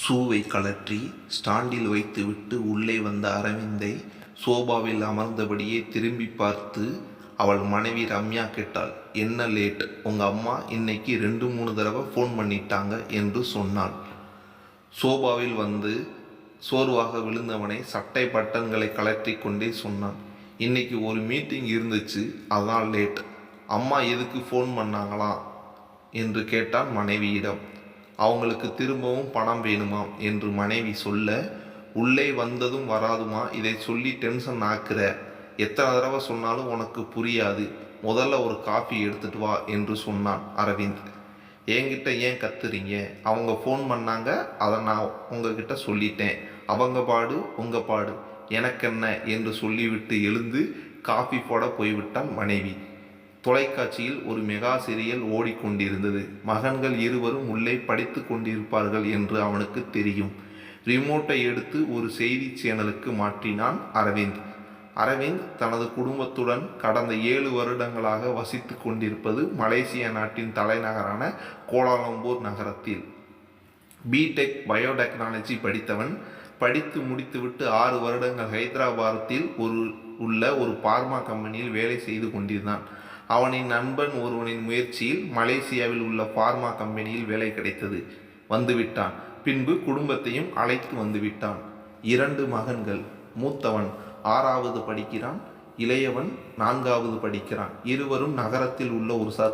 ஷூவை கழற்றி ஸ்டாண்டில் வைத்துவிட்டு உள்ளே வந்த அரவிந்தை சோபாவில் அமர்ந்தபடியே திரும்பி பார்த்து அவள் மனைவி ரம்யா கேட்டாள் என்ன லேட்? உங்கள் அம்மா இன்னைக்கு ரெண்டு மூணு தடவை ஃபோன் பண்ணிட்டாங்க என்று சொன்னாள். சோபாவில் வந்து சோர்வாக விழுந்தவனை சட்டை பட்டன்களை கலற்றி கொண்டே சொன்னான். இன்னைக்கு ஒரு மீட்டிங் இருந்துச்சு அதான் லேட். அம்மா எதுக்கு ஃபோன் பண்ணாங்களா? என்று கேட்டான் மனைவியிடம். அவங்களுக்கு திரும்பவும் பணம் வேணுமாம் என்று மனைவி சொல்ல உள்ளே வந்ததும் வராதுமா இதை சொல்லி டென்ஷன் ஆக்குற. எத்தனை தடவை சொன்னாலும் உனக்கு புரியாது. முதல்ல ஒரு காஃபி எடுத்துட்டு வா என்று சொன்னான் அரவிந்த். என்கிட்ட ஏன் கத்துறீங்க? அவங்க ஃபோன் பண்ணாங்க. அதை நான் உங்ககிட்ட சொல்லிட்டேன். அவங்க பாடு உங்க பாடு. எனக்கென்ன? என்று சொல்லிவிட்டு எழுந்து காஃபி போட போய்விட்டான் மனைவி. தொலைக்காட்சியில் ஒரு மெகா சீரியல் ஓடிக்கொண்டிருந்தது. மகன்கள் இருவரும் உள்ளே படித்து கொண்டிருப்பார்கள் என்று அவனுக்கு தெரியும். ரிமோட்டை எடுத்து ஒரு செய்தி சேனலுக்கு மாற்றினான் அரவிந்த். அரவிந்த் தனது குடும்பத்துடன் கடந்த ஏழு வருடங்களாக வசித்து கொண்டிருப்பது மலேசிய நாட்டின் தலைநகரான கோலாலம்பூர் நகரத்தில். பிடெக் பயோடெக்னாலஜி படித்தவன். படித்து முடித்துவிட்டு ஆறு வருடங்கள் ஹைதராபாத்தில் ஒரு உள்ள ஒரு பார்மா கம்பெனியில் வேலை செய்து கொண்டிருந்தான். அவனின் நண்பன் ஒருவனின் முயற்சியில் மலேசியாவில் உள்ள பார்மா கம்பெனியில் வேலை கிடைத்தது. வந்துவிட்டான். பின்பு குடும்பத்தையும் அழைத்து வந்துவிட்டான். இரண்டு மகன்கள். மூத்தவன் ஆறாவது படிக்கிறான். இளையவன் நான்காவது படிக்கிறான். இருவரும் நகரத்தில் உள்ள ஒரு ச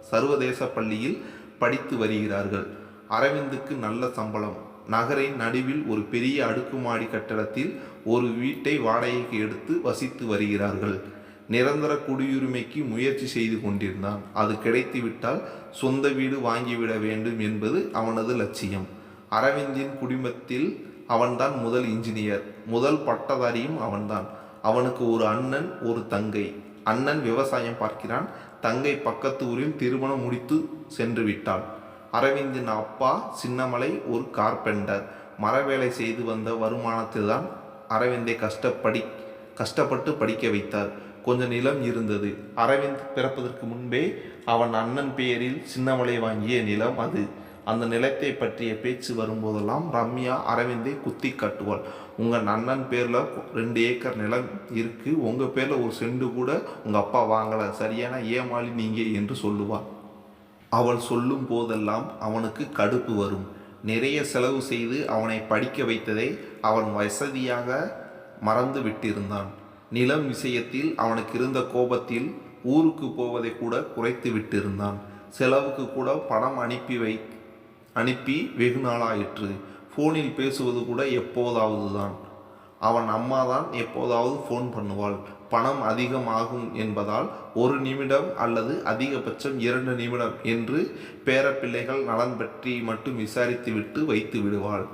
சர்வதேச பள்ளியில் படித்து வருகிறார்கள். அரவிந்துக்கு நல்ல சம்பளம். நகரின் நடுவில் ஒரு பெரிய அடுக்குமாடி கட்டடத்தில் ஒரு வீட்டை வாடகைக்கு எடுத்து வசித்து வருகிறார்கள். நிரந்தர குடியுரிமைக்கு முயற்சி செய்து கொண்டிருந்தான். அது கிடைத்துவிட்டால் சொந்த வீடு வாங்கிவிட வேண்டும் என்பது அவனது லட்சியம். அரவிந்தின் குடும்பத்தில் அவன்தான் முதல் இன்ஜினியர் முதல் பட்டதாரியும் அவன்தான். அவனுக்கு ஒரு அண்ணன் ஒரு தங்கை. அண்ணன் விவசாயம் பார்க்கிறான். தங்கை பக்கத்து ஊரில் திருமணம் முடித்து சென்று விட்டாள் அரவிந்தின் அப்பா சின்னமலை ஒரு கார்பெண்டர் மரவேலை செய்து வந்த வருமானத்தில் தான் அரவிந்தை கஷ்டப்படி கஷ்டப்பட்டு படிக்க வைத்தார். கொஞ்ச நிலம் இருந்தது. அரவிந்த் பிறப்பதற்கு முன்பே அவன் அண்ணன் பெயரில் சின்னமலை வாங்கிய நிலம் அது. அந்த நிலத்தை பற்றிய பேச்சு வரும்போதெல்லாம் ரம்யா அரவிந்தை குத்தி காட்டுவாள். உங்கள் அண்ணன் பேரில் ரெண்டு ஏக்கர் நிலம் இருக்குது உங்கள் பேரில் ஒரு செண்டு கூட உங்கள் அப்பா வாங்கலை. சரியான ஏமாளி நீங்கள் என்று சொல்லுவாள். அவள் சொல்லும் போதெல்லாம் அவனுக்கு கடுப்பு வரும். நிறைய செலவு செய்து அவனை படிக்க வைத்ததை அவன் வசதியாக மறந்து விட்டிருந்தான் நிலம் விஷயத்தில் அவனுக்கு இருந்த கோபத்தில் ஊருக்கு போவதை கூட குறைத்து விட்டிருந்தான். செலவுக்கு கூட பணம் அனுப்பி வை அனுப்பி வெகு நாளாயிற்று. ஃபோனில் பேசுவது கூட எப்போதாவது தான் அவன் அம்மா தான் எப்போதாவது ஃபோன் பண்ணுவாள். பணம் அதிகமாகும் என்பதால் ஒரு நிமிடம் அல்லது அதிகபட்சம் இரண்டு நிமிடம் என்று பேரப்பிள்ளைகள் நலன் பற்றி மட்டும் விசாரித்துவிட்டு வைத்து விடுவாள்.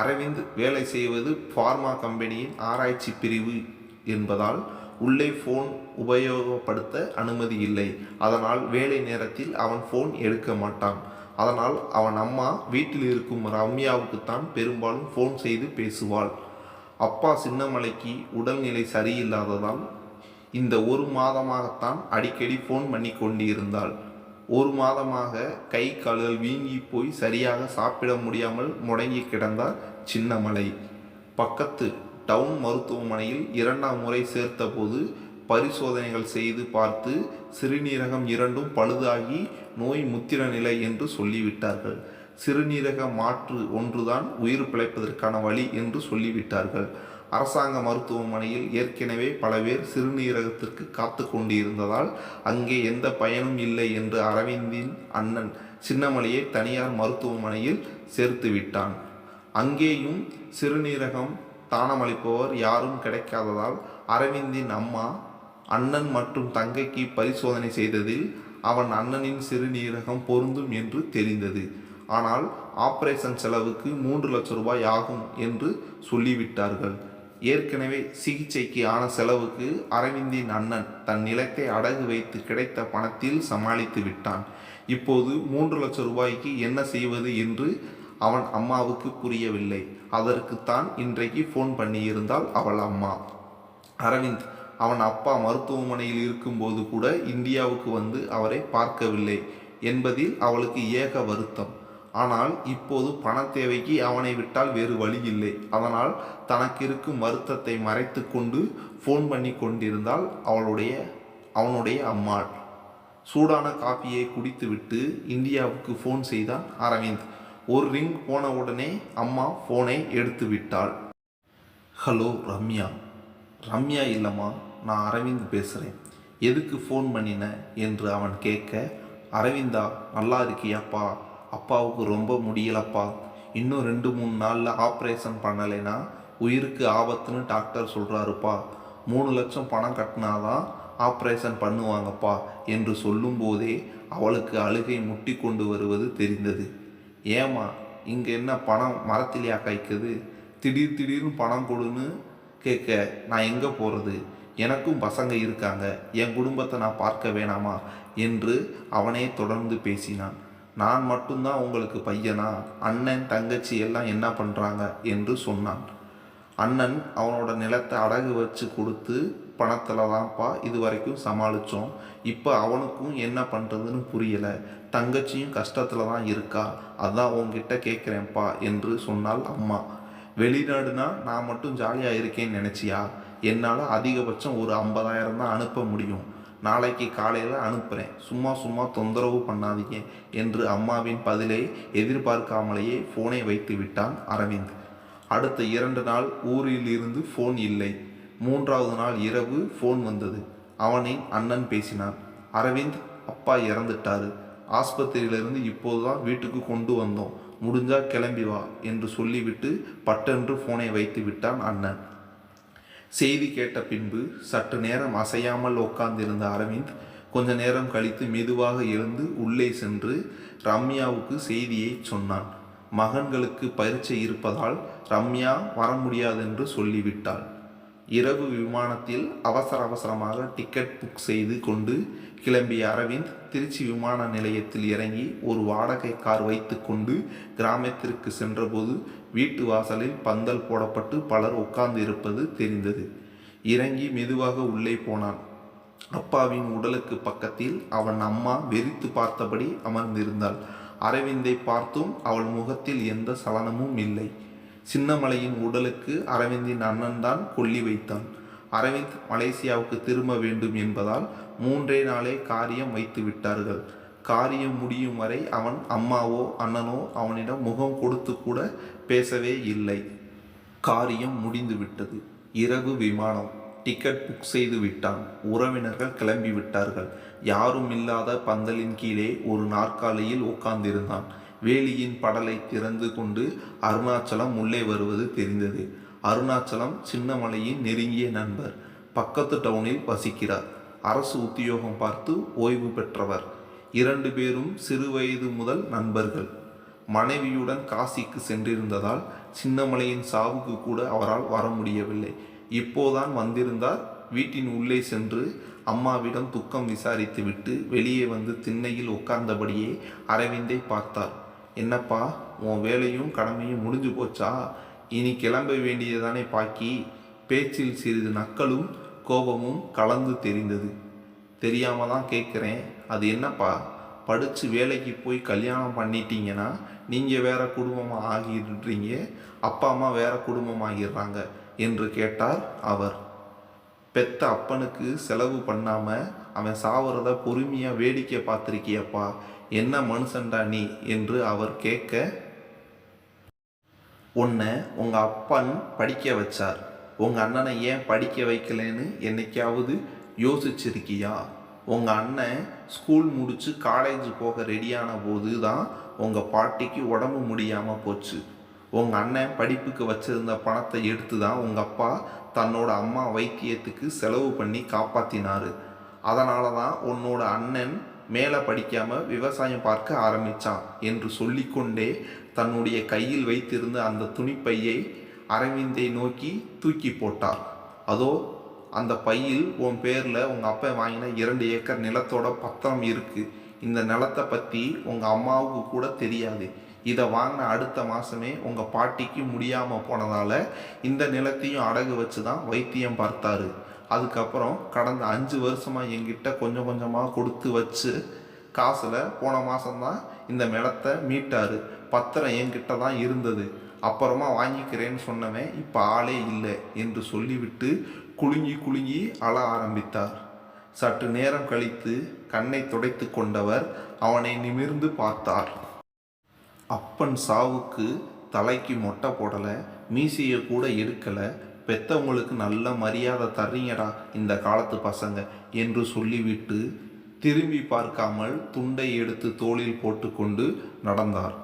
அரவிந்த் வேலை செய்வது ஃபார்மா கம்பெனியின் ஆராய்ச்சி பிரிவு. என்பதால் உள்ளே ஃபோன் உபயோகப்படுத்த அனுமதி இல்லை. அதனால் வேலை நேரத்தில் அவன் ஃபோன் எடுக்க மாட்டான். அதனால் அவன் அம்மா வீட்டில் இருக்கும் ரம்யாவுக்குத்தான் பெரும்பாலும் ஃபோன் செய்து பேசுவாள். அப்பா சின்னமலைக்கு உடல்நிலை சரியில்லாததால் இந்த ஒரு மாதமாகத்தான் அடிக்கடி ஃபோன் பண்ணி கொண்டிருந்தாள். ஒரு மாதமாக கை கால்கள் வீங்கி போய் சரியாக சாப்பிட முடியாமல் முடங்கி கிடந்தார் சின்னமலை. பக்கத்து டவுன் மருத்துவமனையில் இரண்டாம் முறை சேர்த்தபோது பரிசோதனைகள் செய்து பார்த்து சிறுநீரகம் இரண்டும் பழுதாகி நோய் முத்திர நிலை என்று சொல்லிவிட்டார்கள். சிறுநீரக மாற்று ஒன்றுதான் உயிர் பிழைப்பதற்கான வழி என்று சொல்லிவிட்டார்கள். அரசாங்க மருத்துவமனையில் ஏற்கனவே பல பேர் சிறுநீரகத்திற்கு காத்து கொண்டிருந்ததால் அங்கே எந்த பயனும் இல்லை என்று அரவிந்தின் அண்ணன் சின்னமலையை தனியார் மருத்துவமனையில் சேர்த்து விட்டான் அங்கேயும் சிறுநீரகம் தானமளிப்பவர் யாரும் கிடைக்காததால் அரவிந்தின் அம்மா அண்ணன் மற்றும் தங்கைக்கு பரிசோதனை செய்ததில் அவன் அண்ணனின் சிறுநீரகம் பொருந்தும் என்று தெரிந்தது. ஆனால் ஆபரேஷன் செலவுக்கு மூன்று லட்சம் ரூபாய் ஆகும் என்று சொல்லிவிட்டார்கள். ஏற்கனவே சிகிச்சைக்கு ஆன செலவுக்கு அரவிந்தின் அண்ணன் தன் நிலத்தை அடகு வைத்து கிடைத்த பணத்தில் சமாளித்து விட்டான். இப்போது மூன்று லட்சம் ரூபாய்க்கு என்ன செய்வது என்று அவன் அம்மாவுக்கு புரியவில்லை அதற்குத்தான் இன்றைக்கு ஃபோன் பண்ணியிருந்தாள் அவள் அம்மா. அரவிந்த் அவன் அப்பா மருத்துவமனையில் இருக்கும்போது கூட இந்தியாவுக்கு வந்து அவரை பார்க்கவில்லை என்பதில் அவளுக்கு ஏக வருத்தம். ஆனால் இப்போது பண தேவைக்கு அவனை விட்டால் வேறு வழி இல்லை அதனால் தனக்கு இருக்கும் வருத்தத்தை மறைத்து கொண்டு ஃபோன் பண்ணி கொண்டிருந்தால் அவளுடைய அவனுடைய அம்மாள். சூடான காப்பியை குடித்துவிட்டு இந்தியாவுக்கு ஃபோன் செய்தான் அரவிந்த். ஒரு ரிங் போன உடனே அம்மா ஃபோனை எடுத்து விட்டாள். ஹலோ ரம்யா. ரம்யா இல்லைம்மா நான் அரவிந்த் பேசுகிறேன் எதுக்கு ஃபோன் பண்ணின? என்று அவன் கேட்க அரவிந்தா நல்லா இருக்கியாப்பா? அப்பாவுக்கு ரொம்ப முடியலப்பா. இன்னும் ரெண்டு மூணு நாளில் ஆப்ரேஷன் பண்ணலைன்னா உயிருக்கு ஆபத்துன்னு டாக்டர் சொல்கிறாருப்பா மூணு லட்சம் பணம் கட்டினாதான் ஆப்ரேஷன் பண்ணுவாங்கப்பா என்று சொல்லும்போதே அவளுக்கு அழுகை முட்டி கொண்டு வருவது தெரிந்தது. ஏமா இங்கே என்ன பணம் மரத்திலேயா காய்க்குது? திடீர் திடீர்னு பணம் கொடுன்னு கேட்க நான் எங்கே போகிறது எனக்கும் பசங்க இருக்காங்க. என் குடும்பத்தை நான் பார்க்க வேணாமா? என்று அவனே தொடர்ந்து பேசினான். நான் மட்டும்தான் உங்களுக்கு பையனா? அண்ணன் தங்கச்சி எல்லாம் என்ன பண்ணுறாங்க என்று சொன்னான். அண்ணன் அவனோட நிலத்தை அடகு வச்சு கொடுத்து பணத்தில் தான்ப்பா இது வரைக்கும் சமாளித்தோம் இப்போ அவனுக்கும் என்ன பண்ணுறதுன்னு புரியலை. தங்கச்சியும் கஷ்டத்தில் தான் இருக்கா. அதான் உங்ககிட்ட கேட்குறேன்ப்பா என்று சொன்னாள் அம்மா. வெளிநாடுனா நான் மட்டும் ஜாலியாக இருக்கேன்னு நினச்சியா? என்னால் அதிகபட்சம் ஒரு ஐம்பதாயிரம் தான் அனுப்ப முடியும். நாளைக்கு காலையில் அனுப்புகிறேன் சும்மா சும்மா தொந்தரவு பண்ணாதீங்க என்று அம்மாவின் பதிலை எதிர்பார்க்காமலேயே ஃபோனை வைத்து விட்டான் அரவிந்த். அடுத்த இரண்டு நாள் ஊரில் இருந்து ஃபோன் இல்லை. மூன்றாவது நாள் இரவு ஃபோன் வந்தது. அவனை அண்ணன் பேசினான். அரவிந்த் அப்பா இறந்துட்டாரு. ஆஸ்பத்திரியிலிருந்து இப்போதுதான் வீட்டுக்கு கொண்டு வந்தோம். முடிஞ்சா கிளம்பி வா என்று சொல்லிவிட்டு பட்டென்று ஃபோனை வைத்து விட்டான் அண்ணன். செய்தி கேட்ட பின்பு சற்று நேரம் அசையாமல் உட்கார்ந்திருந்த அரவிந்த் கொஞ்ச நேரம் கழித்து மெதுவாக எழுந்து உள்ளே சென்று ரம்யாவுக்கு செய்தியை சொன்னான். மகன்களுக்கு பரீட்சை இருப்பதால் ரம்யா வர முடியாதென்று சொல்லிவிட்டாள். இரவு விமானத்தில் அவசர அவசரமாக டிக்கெட் புக் செய்து கொண்டு கிளம்பிய அரவிந்த் திருச்சி விமான நிலையத்தில் இறங்கி ஒரு வாடகை கார் வைத்துக்கொண்டு கிராமத்திற்கு சென்றபோது வீட்டு வாசலில் பந்தல் போடப்பட்டு பலர் உட்கார்ந்து இருப்பது தெரிந்தது. இறங்கி மெதுவாக உள்ளே போனான். அப்பாவின் உடலுக்கு பக்கத்தில் அவன் அம்மா வெறித்து பார்த்தபடி அமர்ந்திருந்தாள். அரவிந்தை பார்த்தும் அவள் முகத்தில் எந்த சலனமும் இல்லை. சின்னமலையின் உடலுக்கு அரவிந்தின் அண்ணன் தான் கொல்லி வைத்தான். அரவிந்த் மலேசியாவுக்கு திரும்ப வேண்டும் என்பதால் மூன்றே நாளே காரியம் வைத்து விட்டார்கள். காரியம் முடியும் வரை அவன் அம்மாவோ அண்ணனோ அவனிடம் முகம் கொடுத்து கூட பேசவே இல்லை. காரியம் முடிந்து விட்டது. இரவு விமானம். டிக்கெட் புக் செய்து விட்டான். உறவினர்கள் கிளம்பி விட்டார்கள். யாரும் இல்லாத பந்தலின் கீழே ஒரு நாற்காலியில் உட்கார்ந்திருந்தான். வேலியின் படலை திறந்து கொண்டு அருணாச்சலம் உள்ளே வருவது தெரிந்தது. அருணாச்சலம் சின்னமலையின் நெருங்கிய நண்பர். பக்கத்து டவுனில் வசிக்கிறார். அரசு உத்தியோகம் பார்த்து ஓய்வு பெற்றவர். இரண்டு பேரும் சிறுவயது முதல் நண்பர்கள். மனைவியுடன் காசிக்கு சென்றிருந்ததால் சின்னமலையின் சாவுக்கு கூட அவரால் வர முடியவில்லை. இப்போதான் வந்திருந்தார். வீட்டின் உள்ளே சென்று அம்மாவிடம் துக்கம் விசாரித்துவிட்டு வெளியே வந்து திண்ணையில் உட்கார்ந்தபடியே அரவிந்தை பார்த்தார். என்னப்பா உன் வேலையும் கடமையும் முடிஞ்சு போச்சா? இனி கிளம்ப வேண்டியதானே பாக்கி? பேச்சில் சிறிது நக்கலும் கோபமும் கலந்து தெரிந்தது. தெரியாம தான் கேட்குறேன் அது என்னப்பா? படித்து வேலைக்கு போய் கல்யாணம் பண்ணிட்டீங்கன்னா நீங்கள் வேறு குடும்பமாக ஆகிடுறீங்க. அப்பா அம்மா வேற குடும்பமாகிடுறாங்க என்று கேட்டார் அவர். பெத்த அப்பனுக்கு செலவு பண்ணாமல் அவன் சாவறத பொறுமையாக வேடிக்கை பார்த்துருக்கியப்பா. என்ன மனுஷன்டா நீ என்று அவர் கேட்க உன்னை உங்கள் அப்பன் படிக்க வச்சார். உங்கள் அண்ணனை ஏன் படிக்க வைக்கலைன்னு என்னைக்காவது யோசிச்சிருக்கியா? உங்கள் அண்ணன் ஸ்கூல் முடித்து காலேஜ் போக ரெடியான போது தான் உங்கள் பாட்டிக்கு உடம்பு முடியாமல் போச்சு. உங்கள் அண்ணன் படிப்புக்கு வச்சிருந்த பணத்தை எடுத்து தான் உங்கள் அப்பா தன்னோட அம்மா வைத்தியத்துக்கு செலவு பண்ணி காப்பாற்றினார் அதனால தான் உன்னோட அண்ணன் மேலே படிக்காமல் விவசாயம் பார்க்க ஆரம்பித்தான் என்று சொல்லிக்கொண்டே தன்னுடைய கையில் வைத்திருந்த அந்த துணிப்பையை அரவிந்தை நோக்கி தூக்கி போட்டார். அதோ அந்த பையில் உன் பேரில் உங்கள் அப்பா வாங்கின இரண்டு ஏக்கர் நிலத்தோட பத்திரம் இருக்குது இந்த நிலத்தை பற்றி உங்கள் அம்மாவுக்கு கூட தெரியாது. இதை வாங்கின அடுத்த மாதமே உங்கள் பாட்டிக்கு முடியாமல் போனதால் இந்த நிலத்தையும் அடகு வச்சு தான் வைத்தியம் பார்த்தாரு. அதுக்கப்புறம் கடந்த அஞ்சு வருஷமாக எங்கிட்ட கொஞ்சம் கொஞ்சமாக கொடுத்து வச்சு காசில் போன மாதம்தான் இந்த நிலத்தை மீட்டார். பத்திரம் என்கிட்ட தான் இருந்தது. அப்புறமா வாங்கிக்கிறேன்னு சொன்னவன் இப்போ ஆளே இல்லை என்று சொல்லிவிட்டு குலுங்கி குலுங்கி அழ ஆரம்பித்தார். சற்று நேரம் கழித்து கண்ணை துடைத்து கொண்டவர் அவனை நிமிர்ந்து பார்த்தார். அப்பன் சாவுக்கு தலைக்கு மொட்டை போடலை மீசையை கூட எடுக்கலை பெத்தவங்களுக்கு நல்ல மரியாதை தர்றீங்கடா இந்த காலத்து பசங்க என்று சொல்லிவிட்டு திரும்பி பார்க்காமல் துண்டை எடுத்து தோளில் போட்டுக்கொண்டு நடந்தார்.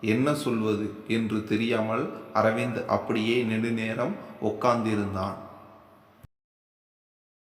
என்ன சொல்வது என்று தெரியாமல் அரவிந்த் அப்படியே நெடுநேரம் உட்கார்ந்திருந்தான்